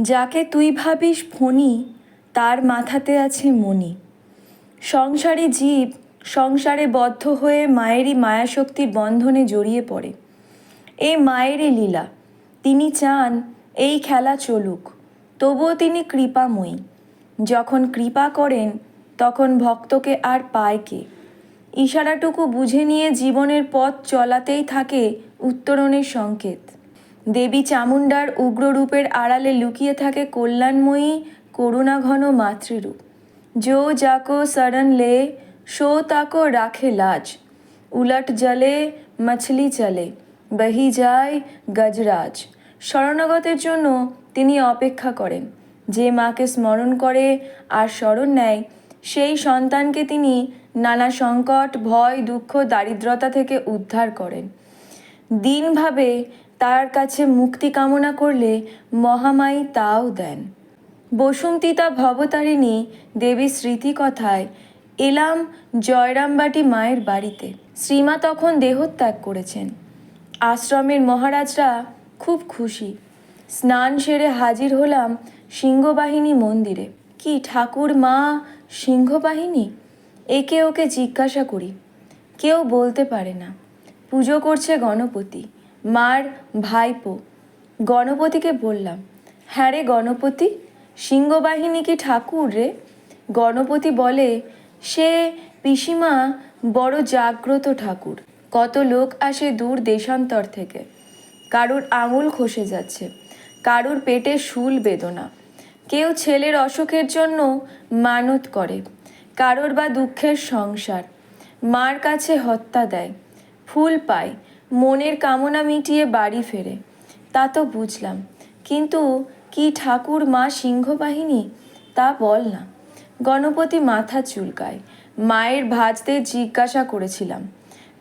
যাকে তুই ভাবিস ফণি, তার মাথাতে আছে মণি। সংসারী জীব, সংসারে বদ্ধ হয়ে মায়েরই মায়াশক্তির বন্ধনে জড়িয়ে পড়ে। এ মায়েরই লীলা। তিনি চান, এই খেলা চলুক। তবুও তিনি কৃপাময়ী। যখন কৃপা করেন, তখন ভক্তকে আর পায় কে? ইশারাটুকু বুঝে নিয়ে জীবনের পথ চলাতেই থাকে উত্তরণের সংকেত। দেবী চামুণ্ডার উগ্ররূপের আড়ালে লুকিয়ে থাকে কল্যাণময়ী করুণা ঘন মাতৃরূপ। যো যাকো সরন লে, শো তাকো রাখে লাজ। উলট জলে, মাছলি চলে, বহি যায় গজরাজ। শরণাগতের জন্য তিনি অপেক্ষা করেন। যে মাকে স্মরণ করে আর স্মরণ নেয়, সেই সন্তানকে তিনি নানা সংকট, ভয়, দুঃখ, দারিদ্রতা থেকে উদ্ধার করেন। দিনভাবে তার কাছে মুক্তি কামনা করলে মহামায়ী তাও দেন। বসুন্তিতা ভবতারিণী দেবী স্মৃতিকথায় এলাম জয়রামবাটি মায়ের বাড়িতে। শ্রীমা তখন দেহত্যাগ করেছেন। আশ্রমের মহারাজরা খুব খুশি। স্নান সেরে হাজির হলাম সিংহবাহিনী মন্দিরে। কি ঠাকুর মা, সিংহবাহিনী? একে ওকে জিজ্ঞাসা করি। কেউ বলতে পারে না। পুজো করছে গণপতি। মার ভাইপো, গণপতিকে বললাম হ্যাঁ রে গণপতি, সিংহবাহিনী কি ঠাকুর রে? গণপতি বলে, সে পিসিমা বড় জাগ্রত ঠাকুর, কত লোক আসে দূর দেশান্তর থেকে। কারুর আঙুল খসে যাচ্ছে, কারুর পেটে শুল বেদনা। কেউ ছেলের অসুখের জন্য মানত করে, কারোর বা দুঃখের সংসার। মার কাছে হত্যা দেয়, ফুল পায় মনের কামনা মিটিয়ে বাড়ি ফেরে। তা তো বুঝলাম। কিন্তু কি ঠাকুর মা সিংহবাহিনী? তা বল না। গণপতি মাথা চুলকায়। মায়ের ভাজদের জিজ্ঞাসা করেছিলাম।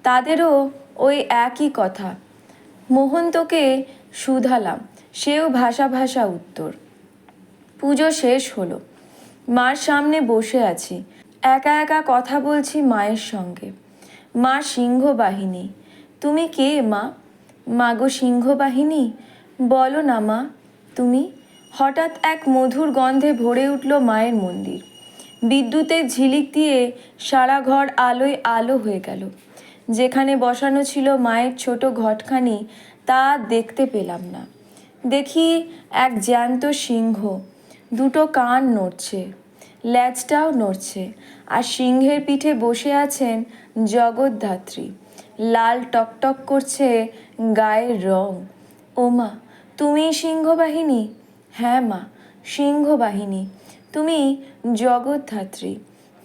তাদেরও ওই একই কথা। মোহন্তকে শুধালাম। সেও ভাষা ভাষা উত্তর। পুজো শেষ হলো। মার সামনে বসে আছি। একা একা কথা বলছি মায়ের সঙ্গে। মা সিংহবাহিনী। তুমি কে, মা? মাগো সিংহবাহিনী? বলো না, মা। তুমি? হঠাৎ এক মধুর গন্ধে ভরে উঠল মায়ের মন্দির। বিদ্যুতের ঝিলিক দিয়ে সারা ঘর আলোয় আলো হয়ে গেল। যেখানে বসানো ছিল মায়ের ছোট ঘটখানি, তা দেখতে পেলাম না। দেখি এক জ্যান্ত সিংহ, দুটো কান নড়ছে ল্যাজটাও নড়ছে, আর সিংহের পিঠে বসে আছেন জগদ্ধাত্রী। লাল টকটক করছে গায়ের রং। ওমা, তুমি সিংহবাহিনী? হ্যাঁ মা, সিংহবাহিনী। তুমি জগদ্ধাত্রী।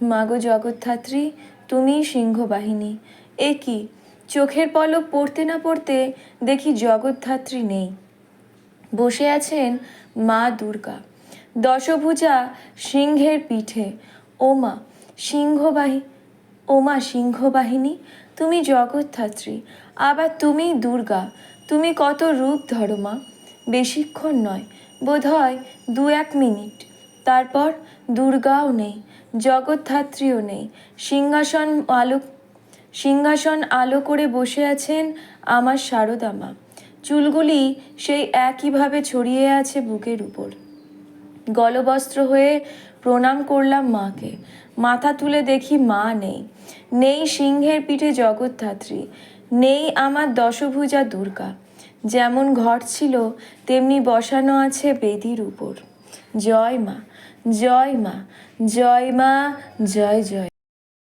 মাগো জগৎধাত্রী তুমি সিংহবাহিনী। এ কি, চোখের পলক পড়তে না পড়তে দেখি জগদ্ধাত্রী নেই। বসে আছেন মা দুর্গা। দশভুজা সিংহের পিঠে। ওমা, সিংহবাহী ওমা সিংহবাহিনী, তুমি জগৎধাত্রী, আবার তুমি দুর্গা, তুমি কত রূপ ধরো মা। বেশিক্ষণ নয়, বোধহয় দু এক মিনিট। তারপর দুর্গাও নেই, জগৎধাত্রীও নেই। সিংহাসন আলো সিংহাসন আলো করে বসে আছেন আমার শারদা মা। চুলগুলি সেই একইভাবে ছড়িয়ে আছে বুকের উপর। গলবস্ত্র হয়ে প্রণাম করলাম মাকে। মাথা তুলে দেখি মা নেই। নেই সিংহের পিঠে জগদ্ধাত্রী, নেই আমার দশভুজা দুর্গা। যেমন ঘর ছিল, তেমনি বসানো আছে বেদির উপর। জয় মা জয় মা জয় মা, জয় জয়।